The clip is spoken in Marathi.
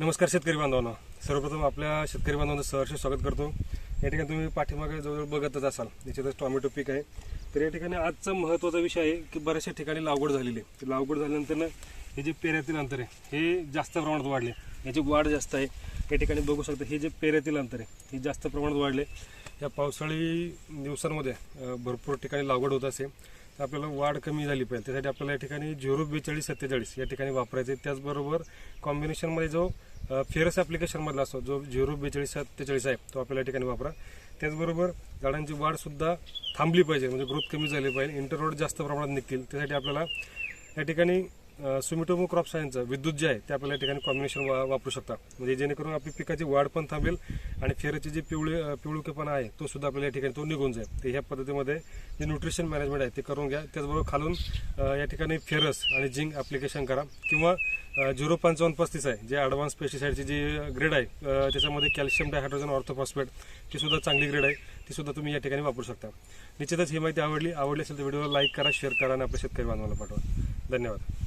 नमस्कार शेतकरी बांधवांना. सर्वप्रथम आपल्या शेतकरी बांधवांचं सहर्ष स्वागत करतो. या ठिकाणी तुम्ही पाठीमागे जवळ बघतच असाल याच्यातच टॉमॅटो पीक आहे. तर या ठिकाणी आजचा महत्त्वाचा विषय आहे की बऱ्याचशा ठिकाणी लागवड झालेली आहे. लागवड झाल्यानंतर हे जे पेऱ्यातील अंतर आहे हे जास्त प्रमाणात वाढले. याची वाढ जास्त आहे. या ठिकाणी बघू शकता हे जे पेऱ्यातील अंतर आहे हे जास्त प्रमाणात वाढले. या पावसाळी दिवसांमध्ये भरपूर ठिकाणी लागवड होत असे. तर आपल्याला वाढ कमी झाली पाहिजे. त्यासाठी आपल्याला या ठिकाणी झिरो बेचाळीस सत्तेचाळीस या ठिकाणी वापरायचे त्याचबरोबर कॉम्बिनेशनमध्ये जो फेरस ॲप्लिकेशनमधला असतो जो झिरो बेचाळीस सत्तेचाळीस आहे तो आपल्याला या ठिकाणी वापरा. त्याचबरोबर झाडांची वाढसुद्धा थांबली पाहिजे म्हणजे ग्रोथ कमी झाली पाहिजे. इंटररोड जास्त प्रमाणात निघतील. त्यासाठी आपल्याला या ठिकाणी सुमिटोमो क्रॉप सायन्सचं विद्युत जे आहे ते आपल्या या ठिकाणी कॉम्बिनेशन वा वापरू शकता म्हणजे जेणेकरून आपली पिकाची वाढ पण थांबेल आणि फेरचे जे पिवळे पिवळुकेपणा आहे तो सुद्धा आपल्याला या ठिकाणी तो निघून जाईल. तर ह्या पद्धतीमध्ये जे न्यूट्रिशन मॅनेजमेंट आहे ते करून घ्या. त्याचबरोबर खालून या ठिकाणी फेरस आणि झिंक ॲप्लिकेशन करा. किंवा झिरो पंचावन्न पस्तीस आहे जे ॲडव्हान्स पेस्टिसाईडची जी ग्रेड आहे त्याच्यामध्ये कॅल्शियम डायहायड्रोजन ऑर्थोफॉस्फेट ती सुद्धा चांगली ग्रेड आहे. ती सुद्धा तुम्ही या ठिकाणी वापरू शकता. निश्चितच ही माहिती आवडली. आवडली असेल तर व्हिडिओला लाईक करा शेअर करा आणि आपल्या शेतकरी बांधवाला पाठवा. धन्यवाद.